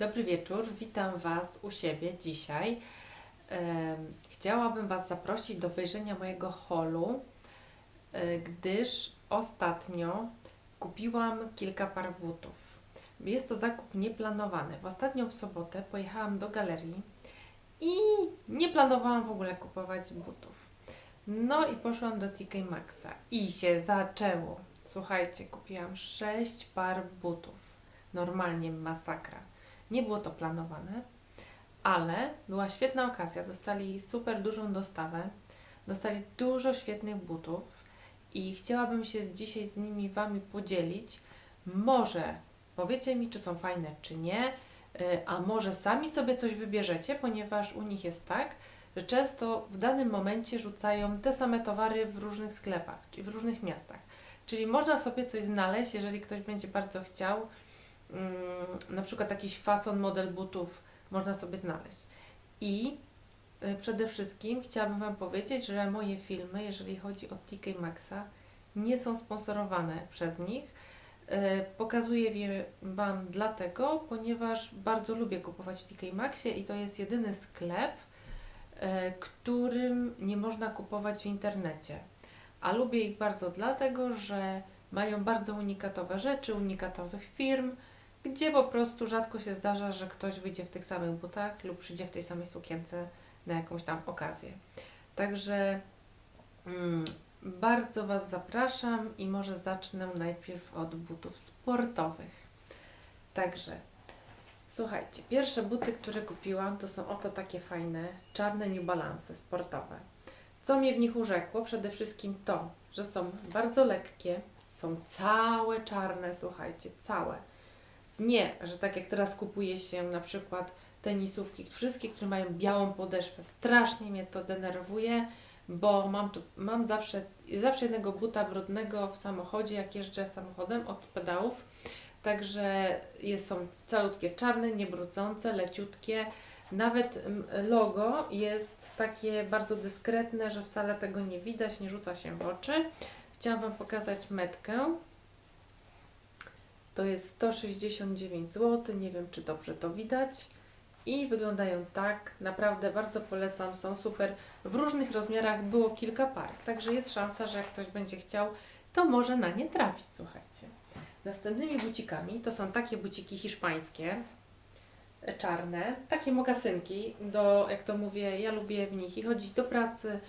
Dobry wieczór, witam Was u siebie dzisiaj. Chciałabym Was zaprosić do obejrzenia mojego holu, e, gdyż ostatnio kupiłam kilka par butów. Jest to zakup nieplanowany. W ostatnią w sobotę pojechałam do galerii i nie planowałam w ogóle kupować butów. No i poszłam do TK Maxa i się zaczęło. Słuchajcie, kupiłam 6 par butów. Normalnie masakra. Nie było to planowane, ale była świetna okazja. Dostali super dużą dostawę, dostali dużo świetnych butów i chciałabym się dzisiaj z nimi Wami podzielić. Może powiecie mi, czy są fajne, czy nie, y, a może sami sobie coś wybierzecie, ponieważ u nich jest tak, że często w danym momencie rzucają te same towary w różnych sklepach, czyli w różnych miastach. Czyli można sobie coś znaleźć, jeżeli ktoś będzie bardzo chciał, na przykład jakiś fason, model butów można sobie znaleźć. I y, przede wszystkim chciałabym Wam powiedzieć, że moje filmy, jeżeli chodzi o TK Maxa, nie są sponsorowane przez nich. Y, Pokazuję je Wam dlatego, ponieważ bardzo lubię kupować w TK Maxie i to jest jedyny sklep, y, którym nie można kupować w internecie. A lubię ich bardzo dlatego, że mają bardzo unikatowe rzeczy, unikatowych firm, gdzie po prostu rzadko się zdarza, że ktoś wyjdzie w tych samych butach lub przyjdzie w tej samej sukience na jakąś tam okazję. Także mm, bardzo Was zapraszam i może zacznę najpierw od butów sportowych. Także słuchajcie, pierwsze buty, które kupiłam, to są oto takie fajne, czarne New Balance sportowe. Co mnie w nich urzekło? Przede wszystkim to, że są bardzo lekkie, są całe czarne, słuchajcie, całe. Nie, że tak jak teraz kupuje się na przykład tenisówki, wszystkie, które mają białą podeszwę. Strasznie mnie to denerwuje, bo mam, tu, mam zawsze, zawsze jednego buta brudnego w samochodzie, jak jeżdżę samochodem od pedałów. Także jest, są calutkie czarne, niebrudzące, leciutkie. Nawet mm, logo jest takie bardzo dyskretne, że wcale tego nie widać, nie rzuca się w oczy. Chciałam Wam pokazać metkę. To jest 169 zł. Nie wiem, czy dobrze to widać. I wyglądają tak. Naprawdę bardzo polecam. Są super. W różnych rozmiarach było kilka par. Także jest szansa, że jak ktoś będzie chciał, to może na nie trafić. Słuchajcie. Następnymi bucikami to są takie buciki hiszpańskie. Czarne, takie mokasynki, do, jak to mówię, ja lubię w nich i chodzić do pracy,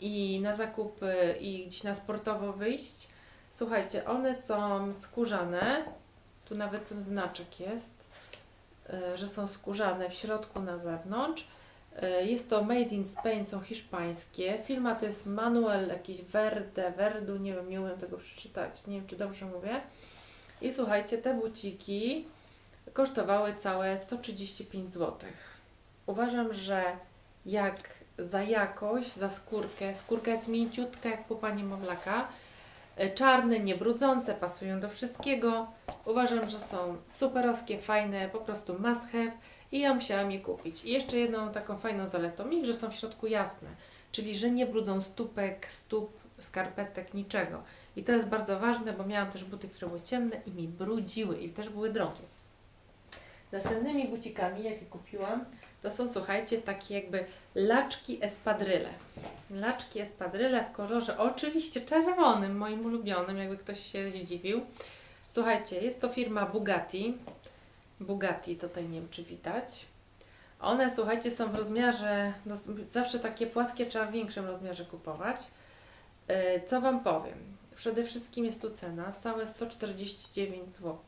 i na zakupy, i gdzieś na sportowo wyjść. Słuchajcie, one są skórzane, tu nawet ten znaczek jest, y, że są skórzane w środku na zewnątrz. Y, Jest to Made in Spain, są hiszpańskie. Firma to jest Manuel jakiś Verde, Verdu, nie wiem, nie umiem tego przeczytać, nie wiem czy dobrze mówię. I słuchajcie, te buciki kosztowały całe 135 zł. Uważam, że jak za jakość, za skórkę, skórka jest mięciutka jak pupa niemowlaka, czarne, niebrudzące, pasują do wszystkiego. Uważam, że są superowskie, fajne, po prostu must have i ja musiałam je kupić. I jeszcze jedną taką fajną zaletą ich, że są w środku jasne, czyli że nie brudzą stópek, stóp, skarpetek, niczego. I to jest bardzo ważne, bo miałam też buty, które były ciemne i mi brudziły i też były drogie. Następnymi bucikami, jakie kupiłam, to są, słuchajcie, takie jakby laczki espadryle. Laczki espadryle w kolorze oczywiście czerwonym, moim ulubionym, jakby ktoś się zdziwił. Słuchajcie, jest to firma Bugatti. Bugatti, tutaj nie wiem czy widać. One, słuchajcie, są w rozmiarze, no, zawsze takie płaskie trzeba w większym rozmiarze kupować. Yy, Co Wam powiem? Przede wszystkim jest tu cena, całe 149 zł.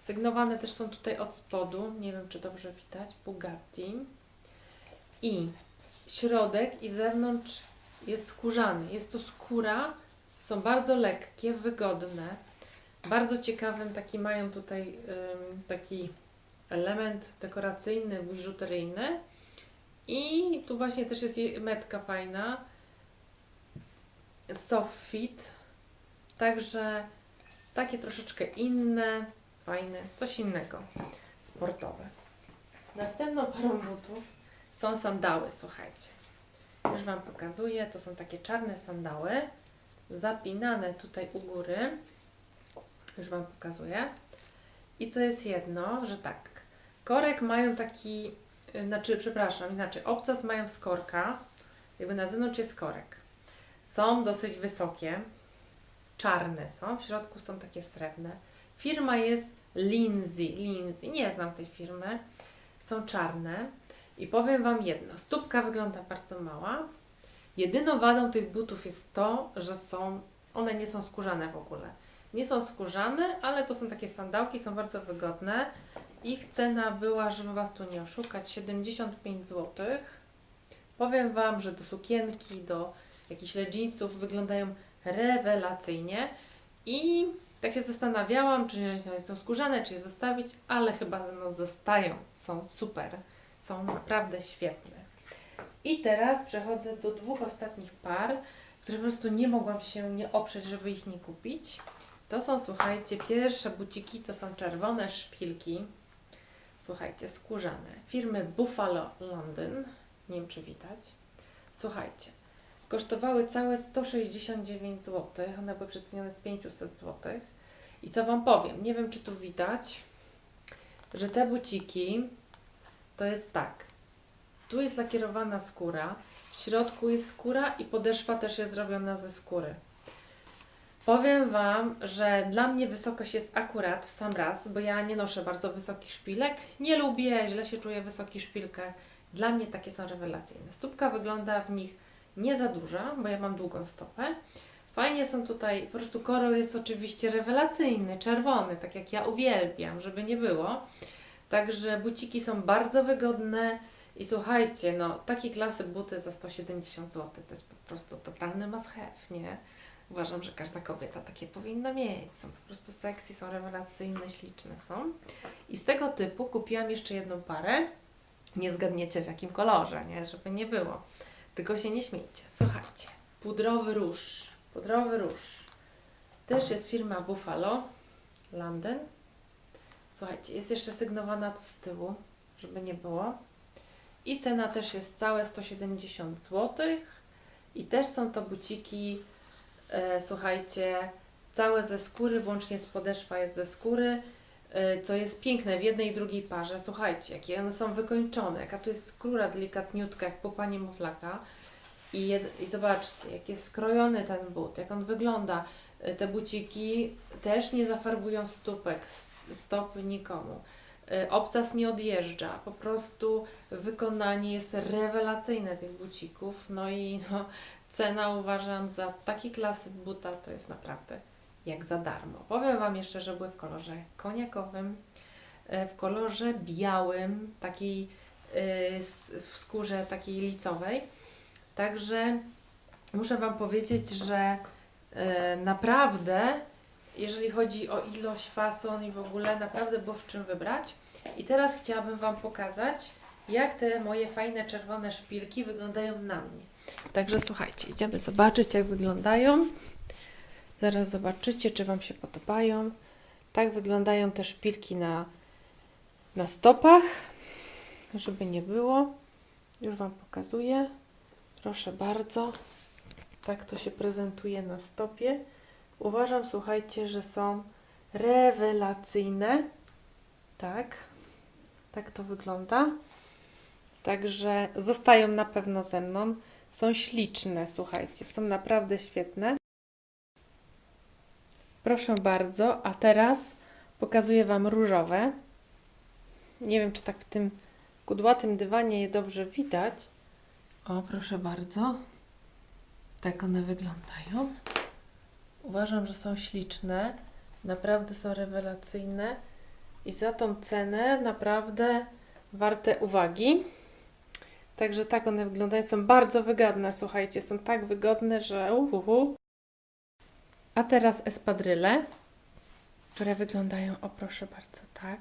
Sygnowane też są tutaj od spodu, nie wiem czy dobrze widać, Bugatti. I środek i zewnątrz jest skórzany. Jest to skóra, są bardzo lekkie, wygodne. Bardzo ciekawym taki mają tutaj ym, taki element dekoracyjny, biżuteryjny. I tu właśnie też jest metka fajna. Soft fit. Także takie troszeczkę inne, fajne, coś innego. Sportowe. Następną parą butów są sandały, słuchajcie. Już Wam pokazuję. To są takie czarne sandały, zapinane tutaj u góry. Już Wam pokazuję. I co jest jedno, że tak, korek mają taki, y, znaczy, przepraszam, inaczej, obcas mają z korka, jakby na zewnątrz jest korek. Są dosyć wysokie, czarne są, w środku są takie srebrne. Firma jest Lindsay, Lindsay, nie znam tej firmy, są czarne. I powiem Wam jedno, stópka wygląda bardzo mała. Jedyną wadą tych butów jest to, że są, one nie są skórzane w ogóle. Nie są skórzane, ale to są takie sandałki, są bardzo wygodne. Ich cena była, żeby Was tu nie oszukać, 75 zł. Powiem Wam, że do sukienki, do jakichś leginsów wyglądają rewelacyjnie. I tak się zastanawiałam, czy nie są skórzane, czy je zostawić, ale chyba ze mną zostają. Są super. Są naprawdę świetne. I teraz przechodzę do dwóch ostatnich par, które po prostu nie mogłam się nie oprzeć, żeby ich nie kupić. To są, słuchajcie, pierwsze buciki, to są czerwone szpilki. Słuchajcie, skórzane. Firmy Buffalo London. Nie wiem, czy widać. Słuchajcie, kosztowały całe 169 zł. One były przecenione z 500 zł. I co Wam powiem, nie wiem, czy tu widać, że te buciki to jest tak. Tu jest lakierowana skóra, w środku jest skóra i podeszwa też jest zrobiona ze skóry. Powiem Wam, że dla mnie wysokość jest akurat w sam raz, bo ja nie noszę bardzo wysokich szpilek. Nie lubię, źle się czuję w wysokich szpilkach. Dla mnie takie są rewelacyjne. Stópka wygląda w nich nie za duża, bo ja mam długą stopę. Fajnie są tutaj, po prostu korol jest oczywiście rewelacyjny, czerwony, tak jak ja uwielbiam, żeby nie było. Także buciki są bardzo wygodne i słuchajcie, no takie klasy buty za 170 zł to jest po prostu totalny must have, nie? Uważam, że każda kobieta takie powinna mieć. Są po prostu sexy, są rewelacyjne, śliczne są. I z tego typu kupiłam jeszcze jedną parę. Nie zgadniecie w jakim kolorze, nie? Żeby nie było. Tylko się nie śmiejcie. Słuchajcie, pudrowy róż. Pudrowy róż. Też jest firma Buffalo London. Słuchajcie, jest jeszcze sygnowana tu z tyłu, żeby nie było. I cena też jest całe 170 zł. I też są to buciki, e, słuchajcie, całe ze skóry, włącznie z podeszwa jest ze skóry, e, co jest piękne w jednej i drugiej parze. Słuchajcie, jakie one są wykończone, jaka tu jest skóra delikatniutka, jak pupa niemowlaka. I, jed, I zobaczcie, jak jest skrojony ten but, jak on wygląda. E, Te buciki też nie zafarbują stópek, stopy nikomu. E, Obcas nie odjeżdża, po prostu wykonanie jest rewelacyjne tych bucików. No i no, cena uważam za taki klasy buta to jest naprawdę jak za darmo. Powiem Wam jeszcze, że były w kolorze koniakowym, e, w kolorze białym, takiej s- w skórze takiej licowej. Także muszę Wam powiedzieć, że naprawdę, jeżeli chodzi o ilość fason i w ogóle, naprawdę było w czym wybrać. I teraz chciałabym Wam pokazać, jak te moje fajne czerwone szpilki wyglądają na mnie. Także słuchajcie, idziemy zobaczyć, jak wyglądają. Zaraz zobaczycie, czy Wam się podobają. Tak wyglądają te szpilki na, na stopach, żeby nie było. Już Wam pokazuję. Proszę bardzo. Tak to się prezentuje na stopie. Uważam, słuchajcie, że są rewelacyjne. Tak. Tak to wygląda. Także zostają na pewno ze mną. Są śliczne, słuchajcie. Są naprawdę świetne. Proszę bardzo. A teraz pokazuję Wam różowe. Nie wiem, czy tak w tym kudłatym dywanie je dobrze widać. O, proszę bardzo. Tak one wyglądają. Uważam, że są śliczne. Naprawdę są rewelacyjne. I za tą cenę naprawdę warte uwagi. Także tak one wyglądają. Są bardzo wygodne, słuchajcie. Są tak wygodne, że uhuhu. A teraz espadryle, które wyglądają, o proszę bardzo, tak.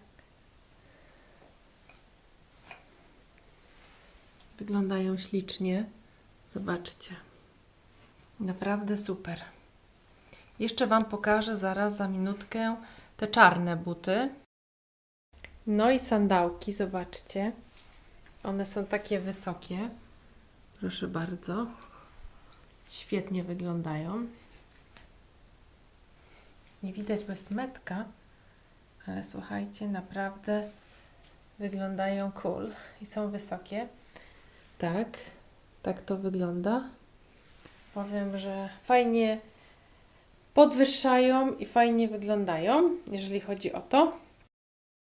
Wyglądają ślicznie. Zobaczcie. Naprawdę super. Jeszcze Wam pokażę zaraz za minutkę te czarne buty. No i sandałki, zobaczcie. One są takie wysokie. Proszę bardzo. Świetnie wyglądają. Nie widać, bo jest metka, Ale słuchajcie, naprawdę wyglądają cool i są wysokie. Tak, tak to wygląda. Powiem, że fajnie podwyższają i fajnie wyglądają, jeżeli chodzi o to.